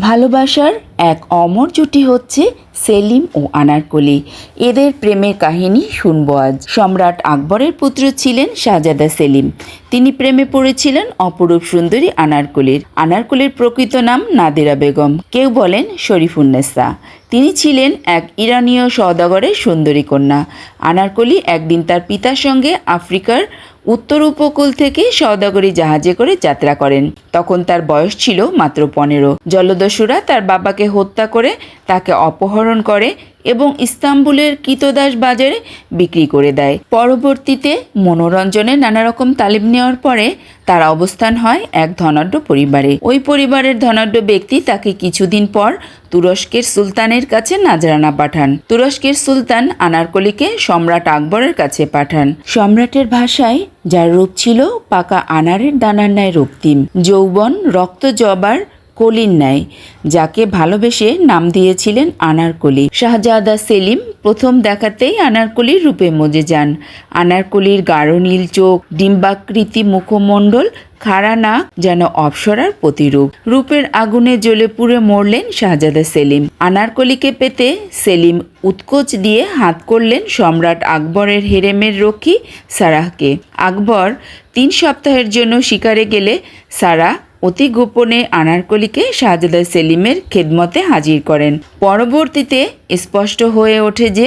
ভালোবাসার এক অমর জুটি হচ্ছে সেলিম ও আনারকলি এদের প্রেমের কাহিনী শুনব আজ। সম্রাট আকবরের পুত্র ছিলেন শাহজাদা সেলিম। তিনি প্রেমে পড়েছিলেন অপরূপ সুন্দরী আনারকলির। আনারকলির প্রকৃত নাম নাদিরা বেগম। কেউ বলেন শরীফুন্নেসা তিনি ছিলেন এক ইরানীয় সওদাগরের সুন্দরী কন্যা। আনারকলি একদিন তার পিতার সঙ্গে আফ্রিকার উত্তর উপকূল থেকে সওদাগরি জাহাজে করে যাত্রা করেন। তখন তার বয়স ছিল মাত্র পনেরো। জলদস্যুরা তার বাবাকে হত্যা করে তাকে অপহরণ করে এবং ইস্তাম্বুলের কিতদাস বাজারে বিক্রি করে দেয়। পরবর্তীতে মনোরঞ্জনে নানা রকম তালিম নেওয়ার পরে তার অবস্থান হয় এক ধনাঢ্য পরিবারে। ওই পরিবারের ধনাঢ্য ব্যক্তি তাকে কিছুদিন পর তুরস্কের সুলতানের কাছে নাজরানা পাঠান। তুরস্কের সুলতান আনারকলিকে সম্রাট আকবরের কাছে পাঠান। সম্রাটের ভাষায়, যার রূপ ছিল পাকা আনারের দানার ন্যায় রক্তিম। যৌবন, রক্ত জবার কলির ন্যায়, যাকে ভালোবেসে নাম দিয়েছিলেন আনারকলি। শাহজাদা সেলিম প্রথম দেখাতেই আনারকলির রূপে মজে যান। আনারকলির গাঢ় নীল চোখ, ডিম্বাকৃতি মুখমণ্ডল, খাড়া নাক যেন অপসরার প্রতিরূপ। রূপের আগুনে জ্বলে পুড়ে মরলেন শাহজাদা সেলিম। আনারকলিকে পেতে সেলিম উৎকোচ দিয়ে হাত করলেন সম্রাট আকবরের হেরেমের রক্ষী সারাহকে। আকবর তিন সপ্তাহের জন্য শিকারে গেলে সারা অতি গোপনে আনারকলিকে শাহজাদা সেলিমের খেদমতে হাজির করেন। পরবর্তীতে স্পষ্ট হয়ে ওঠে যে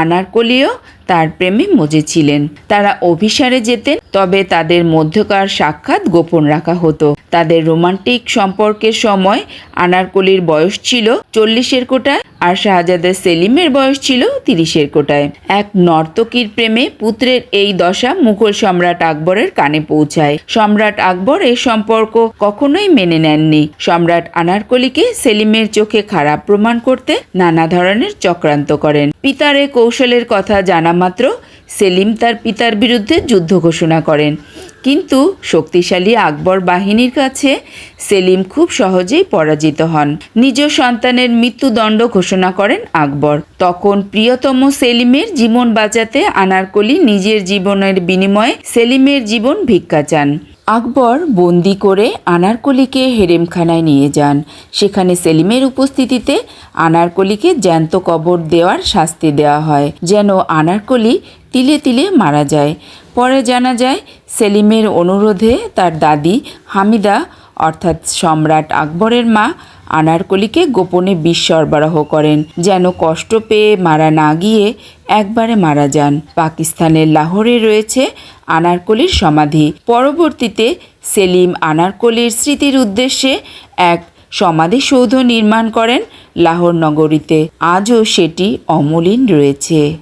আনারকলিও তার প্রেমে মজেছিলেন তারা অভিসারে যেতেন, তবে তাদের মধ্যকার সাক্ষাৎ গোপন রাখা হতো। তাদের রোমান্টিক সম্পর্কের সময় আনারকলির বয়স ছিল চল্লিশের কোটায় আর শাহজাদা সেলিমের বয়স ছিল তিরিশের কোটায়। এক নর্তকীর প্রেমে পুত্রের এই দশা মুঘল সম্রাট আকবরের কানে পৌঁছায়। সম্রাট আকবর এই সম্পর্ক কখনোই মেনে নেননি। সম্রাট আনারকলিকে সেলিমের চোখে খারাপ প্রমাণ করতে নানা ধরনের চক্রান্ত করেন। পিতার এ কৌশলের কথা জানা মাত্র সেলিম তার পিতার বিরুদ্ধে যুদ্ধ ঘোষণা করেন। কিন্তু শক্তিশালী আকবর বাহিনীর কাছে সেলিম খুব সহজেই পরাজিত হন। নিজ সন্তানের মৃত্যুদণ্ড ঘোষণা করেন আকবর। তখন প্রিয়তম সেলিমের জীবন বাঁচাতে আনারকলি নিজের জীবনের বিনিময়ে সেলিমের জীবন ভিক্ষা চান। আকবর বন্দি করে আনারকলিকে হেরেমখানায় নিয়ে যান। সেখানে সেলিমের উপস্থিতিতে আনারকলিকে জ্যান্ত কবর দেওয়ার শাস্তি দেওয়া হয়, যেন আনারকলি তিলে তিলে মারা যায়। পরে জানা যায়, সেলিমের অনুরোধে তার দাদি হামিদা, অর্থাৎ সম্রাট আকবরের মা আনারকলিকে গোপনে বিষ সরবরাহ করেন, যেন কষ্ট পেয়ে মারা না গিয়ে একবারে মারা যান। পাকিস্তানের লাহোরে রয়েছে আনারকলির সমাধি। পরবর্তীতে সেলিম আনারকলির স্মৃতির উদ্দেশ্যে এক সমাধিসৌধ নির্মাণ করেন লাহোর নগরীতে। আজও সেটি অমলিন রয়েছে।